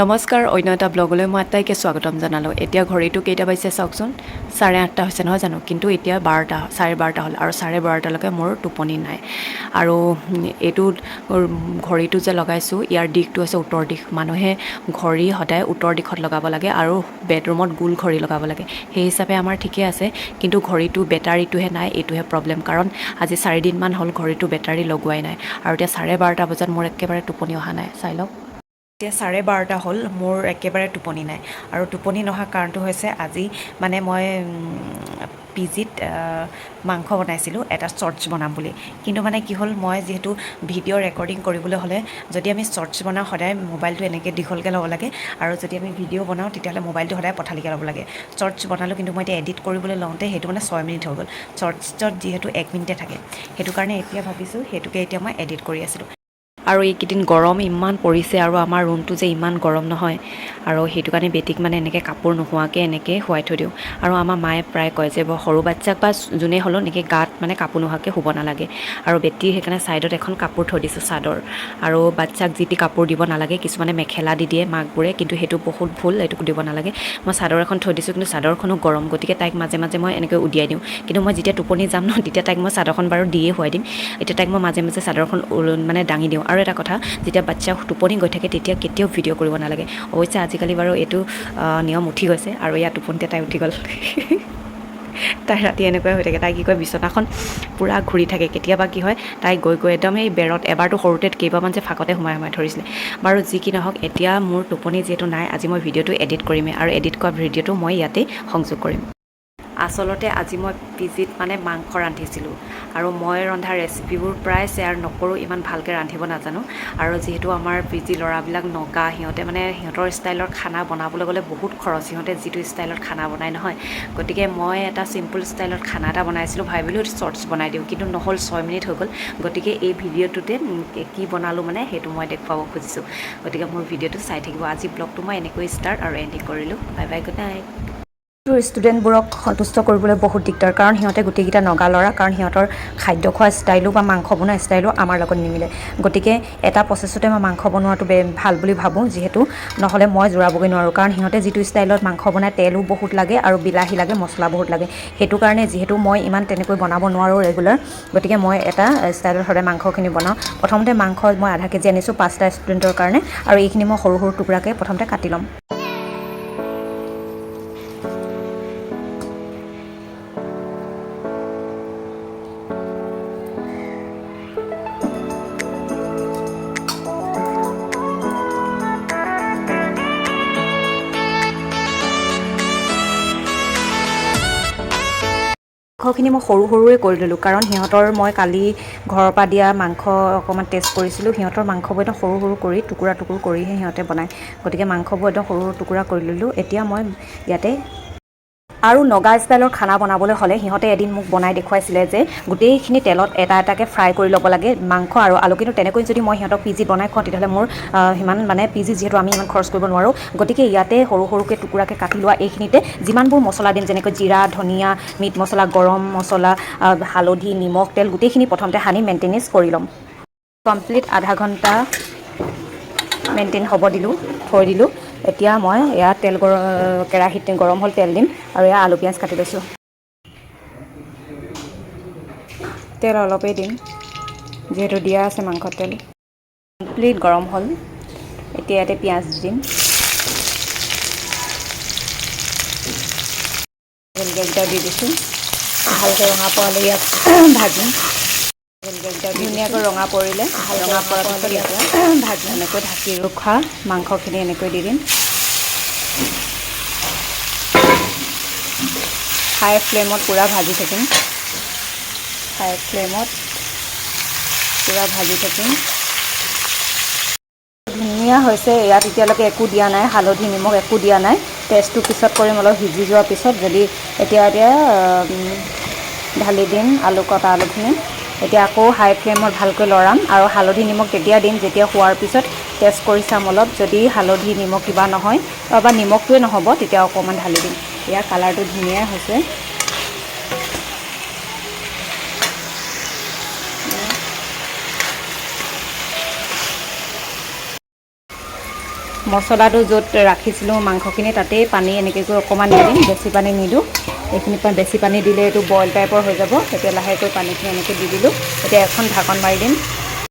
নমস্কাৰ অন্য এটা ব্লগলৈ মই আটাইকে স্বাগতম জনালোঁ। এতিয়া ঘড়ীটো কেইটা বাজিছে চাওকচোন? চাৰে আঠটা হৈছে নহয় জানো? কিন্তু এতিয়া বাৰটা চাৰে বাৰটা হ'ল আৰু চাৰে বাৰটালৈকে মোৰ টোপনি নাই। আৰু এইটো ঘড়ীটো যে লগাইছোঁ ইয়াৰ দিশটো হৈছে উত্তৰ দিশ। মানুহে ঘড়ী সদায় উত্তৰ দিশত লগাব লাগে আৰু বেডৰুমত গোল ঘড়ী লগাব লাগে। সেই হিচাপে আমাৰ ঠিকে আছে কিন্তু ঘড়ীটো বেটাৰীটোহে নাই এইটোহে প্ৰব্লেম। কাৰণ আজি চাৰিদিনমান হ'ল ঘড়ীটো বেটাৰী লগোৱাই নাই। আৰু এতিয়া চাৰে বাৰটা বজাত মোৰ একেবাৰে টোপনি অহা নাই। চাই লওক। এতিয়া চাৰে বাৰটা হ'ল মোৰ একেবাৰে টোপনি নাই। আৰু টোপনি নহা কাৰণটো হৈছে আজি মানে মই পি জিত মাংস বনাইছিলোঁ এটা শ্বৰ্টছ বনাম বুলি। কিন্তু মানে কি হ'ল মই যিহেতু ভিডিঅ' ৰেকৰ্ডিং কৰিবলৈ হ'লে যদি আমি শ্বৰ্টছ বনাওঁ সদায় মোবাইলটো এনেকৈ দীঘলকৈ ল'ব লাগে। আৰু যদি আমি ভিডিঅ' বনাওঁ তেতিয়াহ'লে মোবাইলটো সদায় পঠালিকৈ ল'ব লাগে। শ্বৰ্টছ বনালোঁ কিন্তু মই এতিয়া এডিট কৰিবলৈ লওঁতে সেইটো মানে ছয় মিনিট হৈ গ'ল। শ্বৰ্টছত যিহেতু এক মিনিটে থাকে। সেইটো কাৰণে এতিয়া ভাবিছোঁ সেইটোকে এতিয়া মই এডিট কৰি আছিলোঁ। আৰু এইকেইদিন গৰম ইমান পৰিছে আৰু আমাৰ ৰুমটো যে ইমান গৰম নহয়। আৰু সেইটো কাৰণে বেটিক মানে এনেকৈ কাপোৰ নোহোৱাকৈ এনেকৈ শুৱাই থৈ দিওঁ। আৰু আমাৰ মায়ে প্ৰায় কয় যে সৰু বাচ্ছাক বা যোনেই হ'লেও এনেকৈ গাত মানে কাপোৰ নোহোৱাকৈ শুব নালাগে। আৰু বেটিৰ সেইকাৰণে ছাইডত এখন কাপোৰ থৈ দিছোঁ চাদৰ। আৰু বাচ্ছাক যি টি কাপোৰ দিব নালাগে কিছুমানে মেখেলা দি দিয়ে মাকবোৰে কিন্তু সেইটো বহুত ভুল এইটো দিব নালাগে। মই চাদৰ এখন থৈ দিছোঁ কিন্তু চাদৰখনো গৰম। গতিকে তাইক মাজে মাজে মই এনেকৈ উলিয়াই দিওঁ। কিন্তু মই যেতিয়া টোপনি যাম ন তেতিয়া তাইক মই চাদৰখন বাৰু দিয়ে শুৱাই দিম। এতিয়া তাইক মই মাজে মাজে চাদৰখন মানে দাঙি দিওঁ। আৰু এটা কথা যেতিয়া বাচ্ছা টোপনি গৈ থাকে তেতিয়া কেতিয়াও ভিডিঅ' কৰিব নালাগে। অৱশ্যে আজিকালি বাৰু এইটো নিয়ম উঠি গৈছে আৰু ইয়াত টোপনিতে তাই উঠি গ'ল। তাই ৰাতি এনেকুৱাই হৈ থাকে তাই কি কয় বিচনাখন পূৰা ঘূৰি থাকে। কেতিয়াবা কি হয় তাই গৈ গৈ একদম এই বেৰত এবাৰতো সৰুতে কেইবামান যে ফাকতে সোমাই সোমাই ধৰিছিলে। বাৰু যি কি নহওক এতিয়া মোৰ টোপনি যিহেতু নাই আজি মই ভিডিঅ'টো এডিট কৰিমেই আৰু এডিট কৰা ভিডিঅ'টো মই ইয়াতে সংযোগ কৰিম। আচলতে আজি মই পি জিত মানে মাংস ৰান্ধিছিলোঁ আৰু মই ৰন্ধা ৰেচিপিবোৰ প্ৰায় শ্বেয়াৰ নকৰোঁ ইমান ভালকৈ ৰান্ধিব নাজানো। আৰু যিহেতু আমাৰ পি জি ল'ৰাবিলাক নগা সিহঁতে মানে সিহঁতৰ ষ্টাইলৰ খানা বনাবলৈ গ'লে বহুত খৰচ সিহঁতে যিটো ষ্টাইলত খানা বনাই নহয়। গতিকে মই এটা চিম্পুল ষ্টাইলত খানা এটা বনাইছিলোঁ ভাবিলোঁ শ্বৰ্টছ বনাই দিওঁ কিন্তু নহ'ল ছয় মিনিট হৈ গ'ল। গতিকে এই ভিডিঅ'টোতে কি বনালোঁ মানে সেইটো মই দেখুৱাব খুজিছোঁ। গতিকে মোৰ ভিডিঅ'টো চাই থাকিব। আজি ব্লগটো মই এনেকৈ ষ্টাৰ্ট আৰু এণ্ডিং কৰিলোঁ। বাই বাই গুড নাইট ষ্টুডেণ্টবোৰক সন্তুষ্ট কৰিবলৈ বহুত দিগদাৰ। কাৰণ সিহঁতে গোটেইকেইটা নগা ল'ৰা, কাৰণ সিহঁতৰ খাদ্য খোৱা ষ্টাইলো বা মাংস বনোৱা ষ্টাইলো আমাৰ লগত নিমিলে। গতিকে এটা প্ৰচেছতে মই মাংস বনোৱাটো বে ভালো বুলি ভাবোঁ, যিহেতু নহ'লে মই জোৰাবগৈ নোৱাৰোঁ। কাৰণ সিহঁতে যিটো ষ্টাইলত মাংস বনায় তেলো বহুত লাগে আৰু বিলাহী লাগে, মছলা বহুত লাগে। সেইটো কাৰণে যিহেতু মই ইমান তেনেকৈ বনাব নোৱাৰোঁ ৰেগুলাৰ, গতিকে মই এটা ষ্টাইলত সদায় মাংসখিনি বনাওঁ। প্ৰথমতে মাংস মই আধা কেজি আনিছোঁ পাঁচটা ষ্টুডেণ্টৰ কাৰণে আৰু এইখিনি মই সৰু সৰু টুকুৰাকৈ প্ৰথমতে কাটি ল'ম। মাংসখিনি মই সৰু সৰুৱে কৰি ল'লোঁ। কাৰণ সিহঁতৰ মই কালি ঘৰৰ পৰা দিয়া মাংস অকণমান টেষ্ট কৰিছিলোঁ। সিহঁতৰ মাংসবোৰ একদম সৰু সৰু কৰি টুকুৰা টুকুৰ কৰিহে সিহঁতে বনায়। গতিকে মাংসবোৰ একদম সৰু সৰু টুকুৰা কৰি ল'লোঁ। এতিয়া মই ইয়াতে আৰু নগা ষ্টাইলৰ খানা বনাবলৈ হ'লে সিহঁতে এদিন মোক বনাই দেখুৱাইছিলে যে গোটেইখিনি তেলত এটা এটাকৈ ফ্ৰাই কৰি ল'ব লাগে, মাংস আৰু আলু। কিন্তু তেনেকৈ যদি মই সিহঁতক পি জিত বনাই খুৱাওঁ, তেতিয়াহ'লে মোৰ সিমান মানে পি জি যিহেতু আমি ইমান খৰচ কৰিব নোৱাৰোঁ। গতিকে ইয়াতে সৰু সৰুকৈ টুকুৰাকৈ কাটি লোৱা এইখিনিতে যিমানবোৰ মছলা দিম, যেনেকৈ জিৰা, ধনিয়া, মিট মছলা, গৰম মছলা হালধি, নিমখ, তেল, গোটেইখিনি প্ৰথমতে সানি মেইনটেনেঞ্চ কৰি ল'ম। কমপ্লিট আধা ঘণ্টা মেইনটেইন হ'ব দিলোঁ, থৈ দিলোঁ। এতিয়া মই এয়া তেল গৰম কেৰাহীত গৰম হ'ল তেল দিম আৰু এয়া আলু পিঁয়াজ কাটি লৈছোঁ। তেল অলপেই দিম, যিহেতু দিয়া আছে মাংসত তেল। কমপ্লিট গৰম হ'ল, এতিয়া ইয়াতে পিঁয়াজ দিম। জলকীয়াকেইটা দি দিছোঁ। ভালকৈ ৰঙা পোৱালৈ ইয়াত ভাজিম। ধুনীয়াকৈ ৰঙা পৰিলে। ৰঙা পৰাৰ পিছত এতিয়া ভাজি এনেকৈ ঢাকি ৰখা মাংসখিনি এনেকৈ দি দিম। হাই ফ্লেমত পূৰা ভাজি থাকিম। হাই ফ্লেমত পূৰা ভাজি থাকিম। ধুনীয়া হৈছে ইয়াত এতিয়ালৈকে একো দিয়া নাই। হালধি নিমখ একো দিয়া নাই। টেষ্টটো পিছত কৰিম অলপ সিজি যোৱাৰ পিছত যদি এতিয়া এতিয়া ঢালি দিম আলু কটা আলুখিনি। এতিয়া আকৌ হাই ফ্লেমত ভালকৈ লৰাম আৰু হালধি নিমখ তেতিয়া দিম যেতিয়া হোৱাৰ পিছত টেষ্ট কৰি চাম অলপ যদি হালধি নিমখ কিবা নহয় বা নিমখটোৱে নহ'ব তেতিয়া অকণমান ঢালি দিম। ইয়াৰ কালাৰটো ধুনীয়াই হৈছে। মছলাটো য'ত ৰাখিছিলোঁ মাংসখিনি তাতেই পানী এনেকৈ কৰি অকণমান দি দিম বেছি পানী নিদিওঁ। এইখিনি বেছি পানী দিলে এইটো বইল টাইপৰ হৈ যাব। তেতিয়া লাহেকৈ পানীখিনি এনেকৈ দি দিলোঁ। এতিয়া এখন ঢাকন মাৰি দিম।